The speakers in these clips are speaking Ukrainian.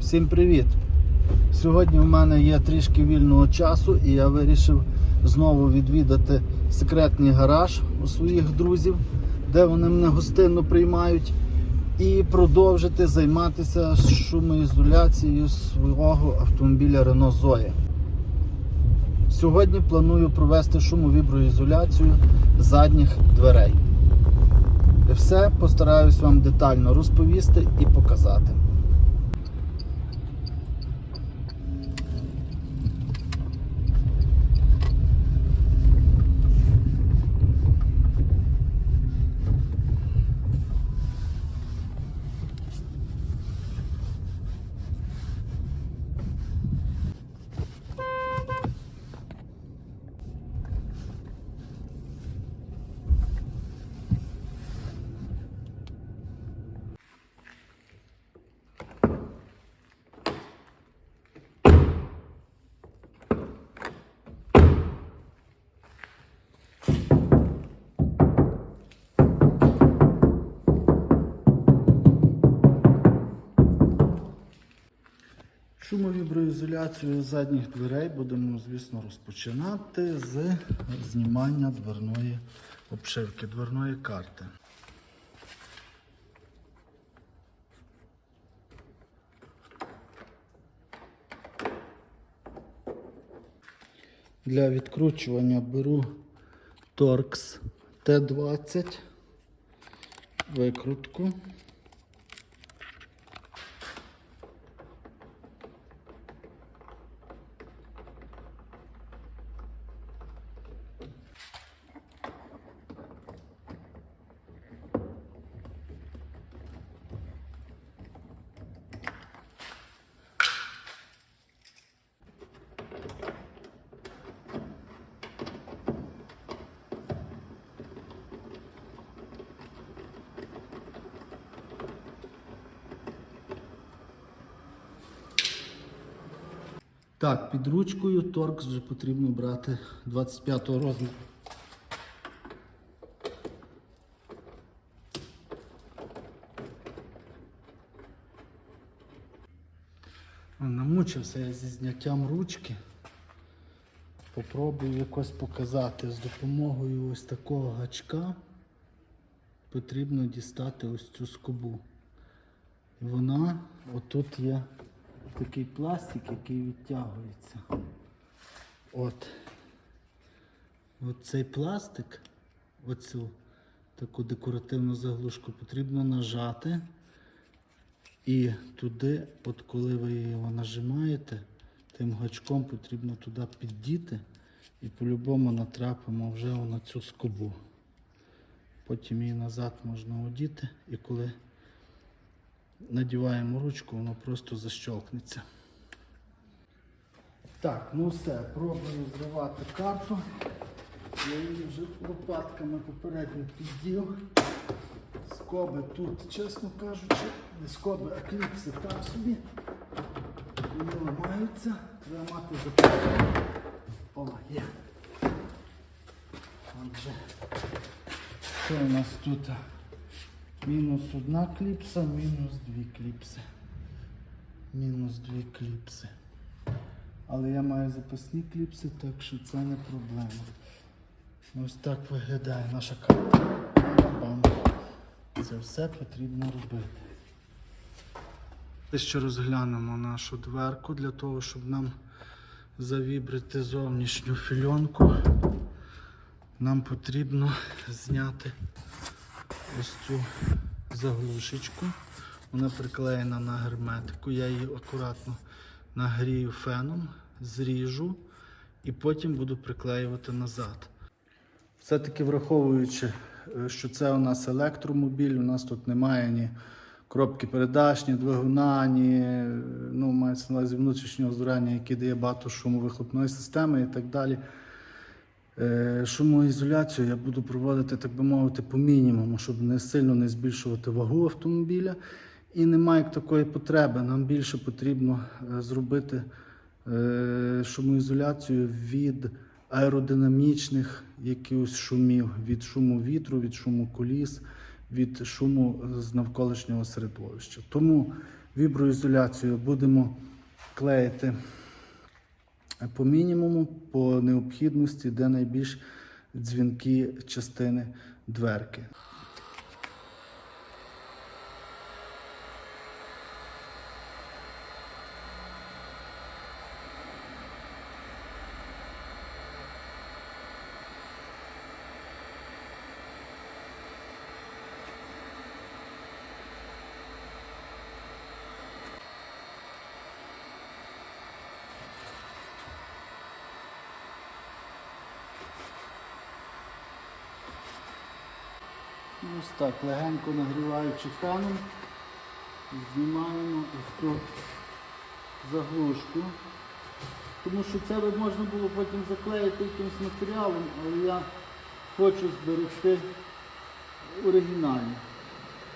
Всім привіт! Сьогодні в мене є трішки вільного часу і я вирішив знову відвідати секретний гараж у своїх друзів, де вони мене гостинно приймають, і продовжити займатися шумоізоляцією свого автомобіля Renault Zoe. Сьогодні планую провести шумовіброізоляцію задніх дверей. Все постараюсь вам детально розповісти і показати. Шумовіброізоляцію задніх дверей будемо, звісно, розпочинати з знімання дверної обшивки, дверної карти. Для відкручування беру Torx T20 викрутку. Так, під ручкою торкс вже потрібно брати 25 розміру. Намучився я зі зняттям ручки. Попробую якось показати. З допомогою ось такого гачка потрібно дістати ось цю скобу. Вона, отут є такий пластик, який відтягується. От. От цей пластик, оцю таку декоративну заглушку потрібно нажати. І туди, от коли ви його нажимаєте, тим гачком потрібно туди піддіти і по-любому натрапимо вже на цю скобу. Потім її назад можна одіти і коли надіваємо ручку, воно просто защелкнеться. Так, ну все, пробую зривати карту. Я її вже лопатками попередньо піддів. Скоби тут, чесно кажучи, не скоби, а кліпси так собі. Вони ламаються, треба мати запаску. О, є. Отже, що у нас тут? Мінус одна кліпса, мінус дві кліпси. Мінус дві кліпси. Але я маю запасні кліпси, так що це не проблема. Ось так виглядає наша карта. Це все потрібно робити. Ще розглянемо нашу дверку для того, щоб нам завібрити зовнішню фільонку. Нам потрібно зняти ось цю заглушечку. Вона приклеєна на герметику. Я її акуратно нагрію феном, зріжу і потім буду приклеювати назад. Все-таки враховуючи, е, що це у нас електромобіль, у нас тут немає ні коробки передач, ні двигуна, ні е, ну, мається на увазі внутрішнього згорання, яке дає багато шуму вихлопної системи і так далі. Е, Шумоізоляцію я буду проводити, так би мовити, по мінімуму, щоб не сильно не збільшувати вагу автомобіля. І немає такої потреби. Нам більше потрібно е, зробити е, шумоізоляцію від аеродинамічних якихось шумів, від шуму вітру, від шуму коліс, від шуму з навколишнього середовища. Тому Віброізоляцію будемо клеїти по мінімуму, по необхідності, де найбільш дзвінки частини дверки. Ось так, легенько нагріваючи феном, знімаємо ось цю заглушку. Тому що це би можна було потім заклеїти якимось матеріалом, але я хочу зберегти оригінальну.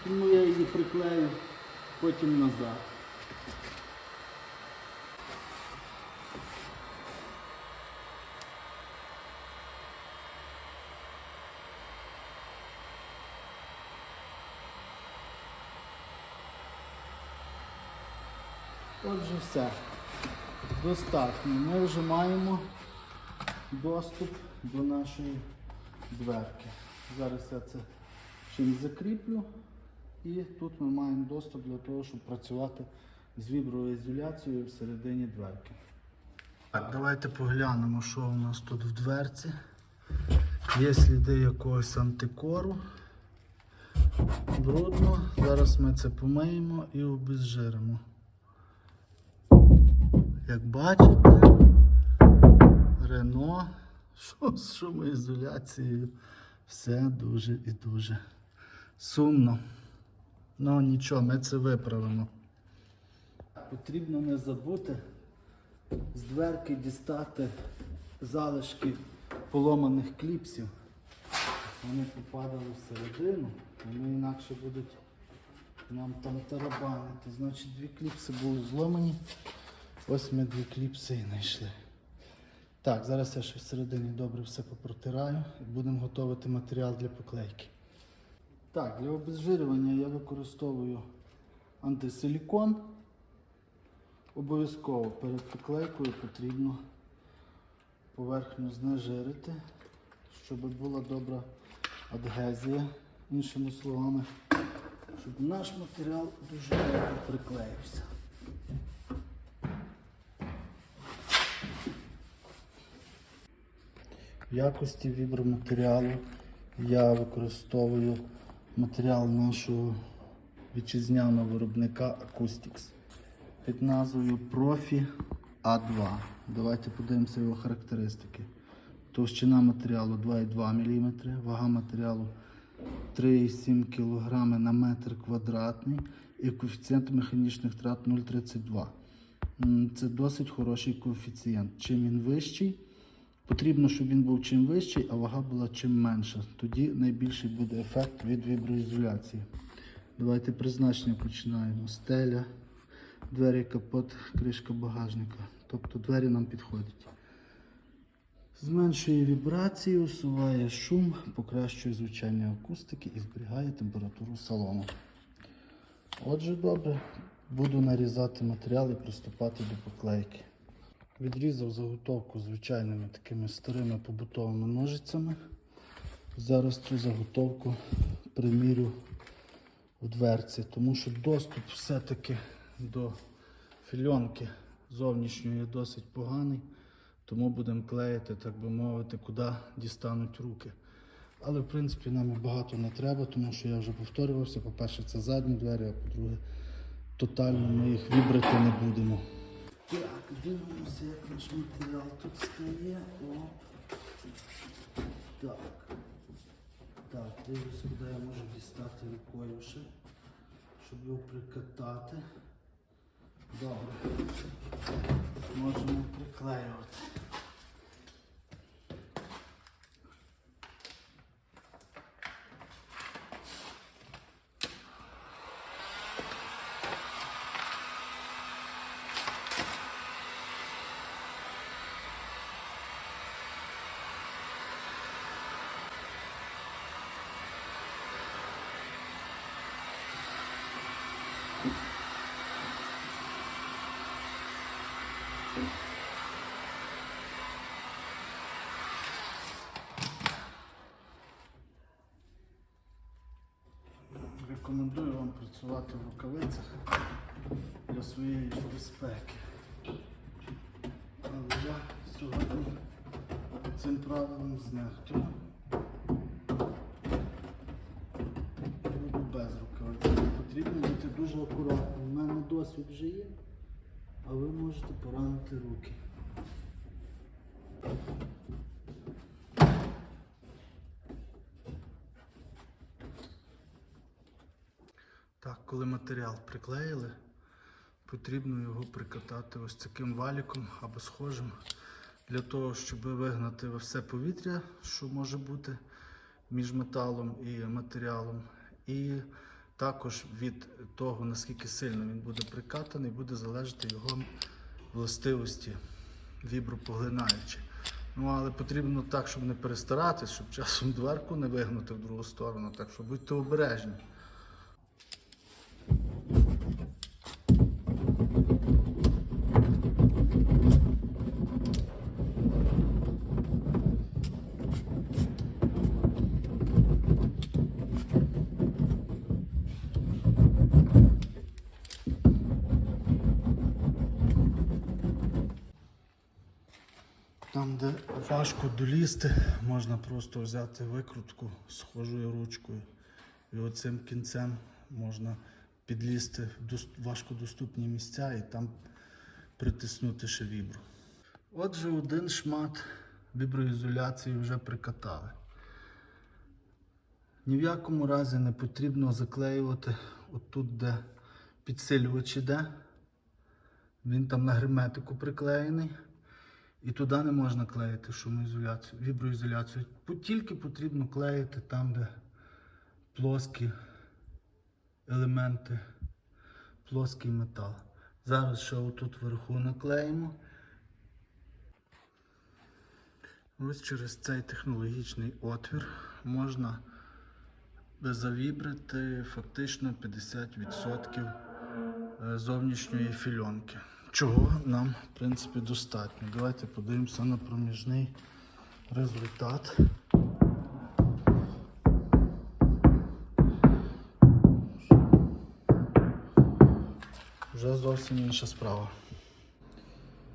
Тому я її приклею потім назад. Отже, все. Достатньо. Ми вже маємо доступ до нашої дверки. Зараз я це чимось закріплю. І тут ми маємо доступ для того, щоб працювати з віброізоляцією всередині дверки. Так, давайте поглянемо, що у нас тут в дверці. Є сліди якогось антикору. Брудно. Зараз ми це помиємо і обезжиримо. Як бачите, Рено, що з шумоізоляцією, все дуже і дуже сумно. Ну нічого, ми це виправимо. Потрібно не забути з дверки дістати залишки поломаних кліпсів. Вони попадали всередину, вони інакше будуть нам там тарабанити. Значить, дві кліпси були зломані. Ось ми дві кліпси знайшли. Так, зараз я ще всередині добре все попротираю і будемо готувати матеріал для поклейки. Так, для обезжирювання я використовую антисилікон. Обов'язково перед поклейкою потрібно поверхню знежирити, щоб була добра адгезія, іншими словами, щоб наш матеріал дуже добре приклеївся. В якості віброматеріалу я використовую матеріал нашого вітчизняного виробника Acoustics під назвою Profi A2. Давайте подивимося його характеристики. Товщина матеріалу 2,2 мм, вага матеріалу 3,7 кг на метр квадратний і коефіцієнт механічних втрат 0,32. Це досить хороший коефіцієнт. Чим він вищий, Потрібно, щоб він був чим вищий, а вага була чим менша. Тоді найбільший буде ефект від віброізоляції. Давайте призначення починаємо. Стеля, двері, капот, кришка багажника. Тобто двері нам підходять. Зменшує вібрації, усуває шум, покращує звучання акустики і зберігає температуру салону. Отже, добре, буду нарізати матеріал і приступати до поклейки. Відрізав заготовку звичайними такими старими побутовими ножицями. Зараз цю заготовку примірю в дверці, тому що доступ все-таки до фільонки зовнішньої досить поганий, тому будемо клеїти, так би мовити, куди дістануть руки. Але в принципі нам багато не треба, тому що я вже повторювався. По-перше, це задні двері, а по-друге, тотально ми їх вибрати не будемо. Так, дивимося, як наш матеріал тут стає. Так. Так, дивлюся, куди я можу дістати рукою ще, щоб його прикатати. Добре. Можемо приклеювати. Рекомендую вам працювати в рукавицях для своєї безпеки. Але я сьогодні цим правилом знехтую. Буду без рукавиць. Потрібно бути дуже акуратним. У мене досвід вже є, а ви можете поранити руки. Так, коли матеріал приклеїли, потрібно його прикатати ось таким валіком або схожим для того, щоб вигнати все повітря, що може бути між металом і матеріалом. І також від того, наскільки сильно він буде прикатаний, буде залежати його властивості вібропоглинаючі. Ну, але потрібно так, щоб не перестаратись, щоб часом дверку не вигнути в другу сторону. Так що будьте обережні. Там, де важко долізти, можна просто взяти викрутку схожою ручкою. І оцим кінцем можна підлізти в дос- важкодоступні місця і там притиснути ще вібру. Отже, один шмат віброізоляції вже прикатали. Ні в якому разі не потрібно заклеювати отут, де підсилювач іде. Він там на герметику приклеєний. І туди не можна клеїти шумоізоляцію, віброізоляцію. Тільки потрібно клеїти там, де плоскі елементи, плоский метал. Зараз ще отут вверху наклеїмо. Ось через цей технологічний отвір можна завібрити фактично 50% е, зовнішньої фільонки. Чого нам, в принципі, достатньо. Давайте подивимося на проміжний результат. Вже зовсім інша справа.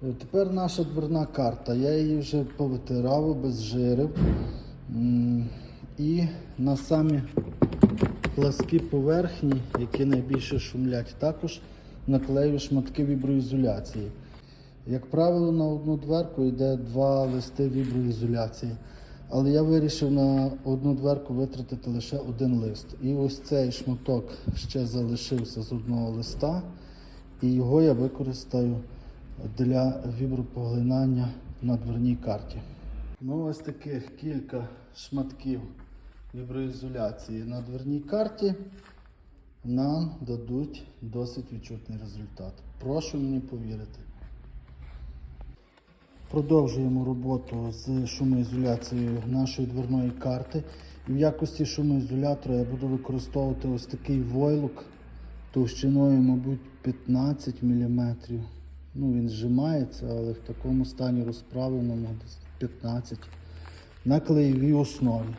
Е, Тепер наша дверна карта. Я її вже повитирав, обезжирив. І на самі пласкі поверхні, які найбільше шумлять, також наклею шматки віброізоляції. Як правило, на одну дверку йде два листи віброізоляції. Але я вирішив на одну дверку витратити лише один лист. І ось цей шматок ще залишився з одного листа, і його я використаю для вібропоглинання на дверній карті. Ну, ось таких кілька шматків віброізоляції на дверній карті нам дадуть досить відчутний результат. Прошу мені повірити. Продовжуємо роботу з шумоізоляцією нашої дверної карти. І в якості шумоізолятора я буду використовувати ось такий войлок товщиною, мабуть, 15 мм. Ну, він зжимається, але в такому стані розправленому десь 15 на клеєвій основі.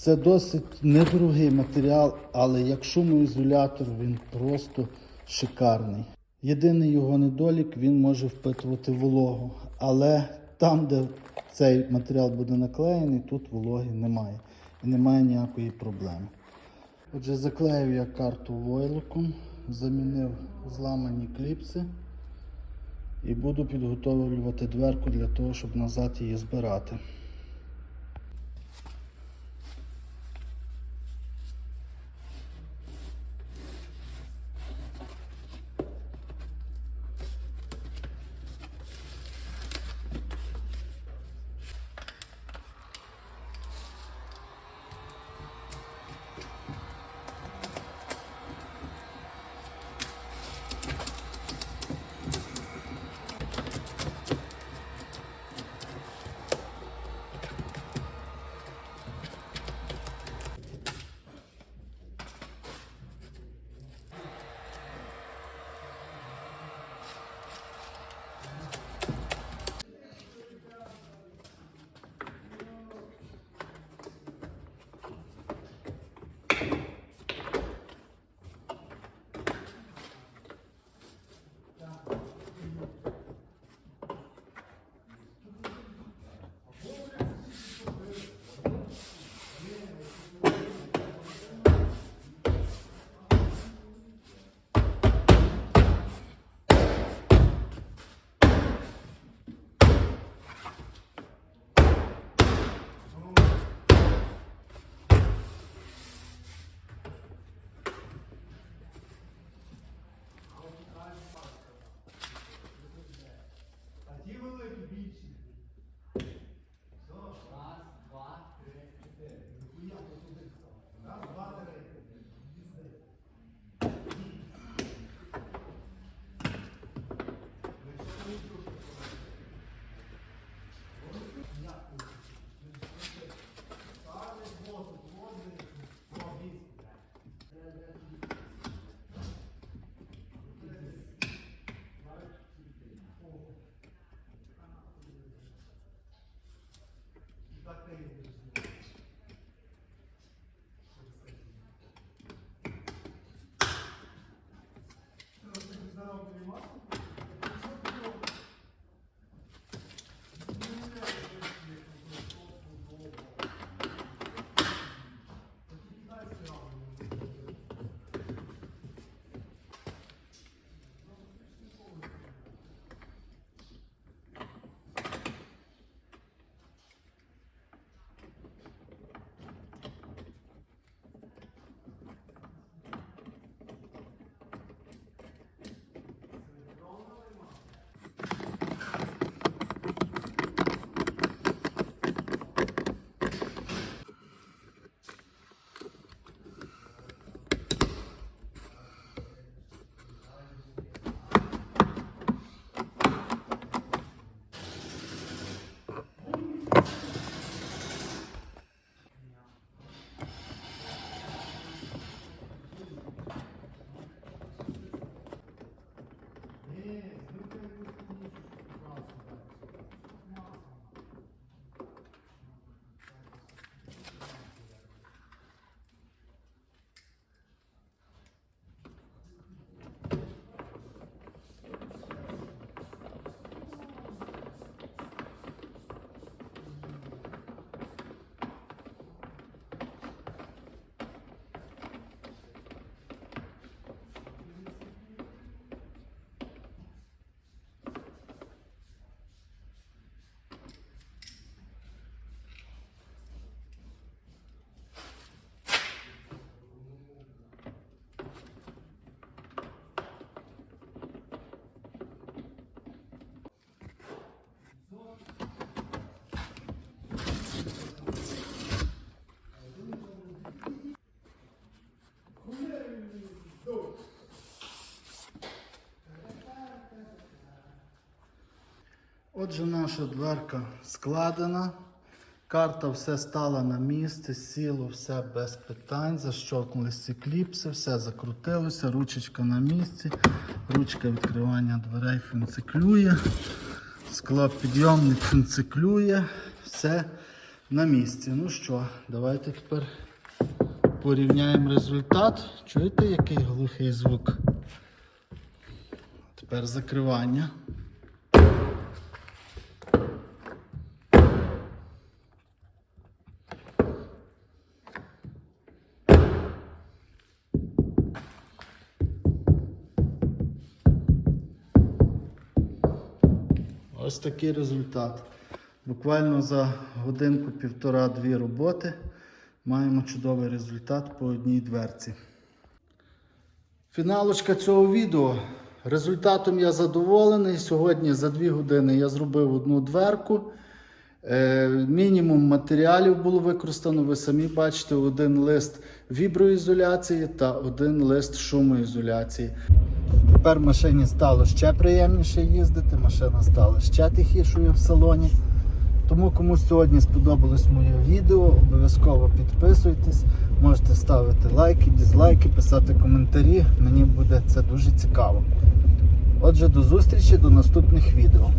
Це досить недорогий матеріал, але як шумоізолятор він просто шикарний. Єдиний його недолік він може впитувати вологу, але там, де цей матеріал буде наклеєний, тут вологи немає і немає ніякої проблеми. Отже, заклеїв я карту войлоком, замінив зламані кліпси і буду підготовлювати дверку для того, щоб назад її збирати. Отже, наша дверка складена. Карта все стала на місце, сіло все без питань. Защолкнулись ці кліпси, все закрутилося, ручечка на місці, ручка відкривання дверей функціклює, склопідйомник функціклює, все на місці. Ну що, давайте тепер порівняємо результат. Чуєте, який глухий звук? Тепер закривання. Такий результат. Буквально за годинку, півтора-дві роботи маємо чудовий результат по одній дверці. Фіналочка цього відео. Результатом я задоволений. Сьогодні за дві години я зробив одну дверку. Е, мінімум матеріалів було використано. Ви самі бачите, один лист віброізоляції та один лист шумоізоляції. Тепер машині стало ще приємніше їздити, машина стала ще тихішою в салоні. Тому комусь сьогодні сподобалось моє відео, обов'язково підписуйтесь, можете ставити лайки, дізлайки, писати коментарі. Мені буде це дуже цікаво. Отже, до зустрічі до наступних відео.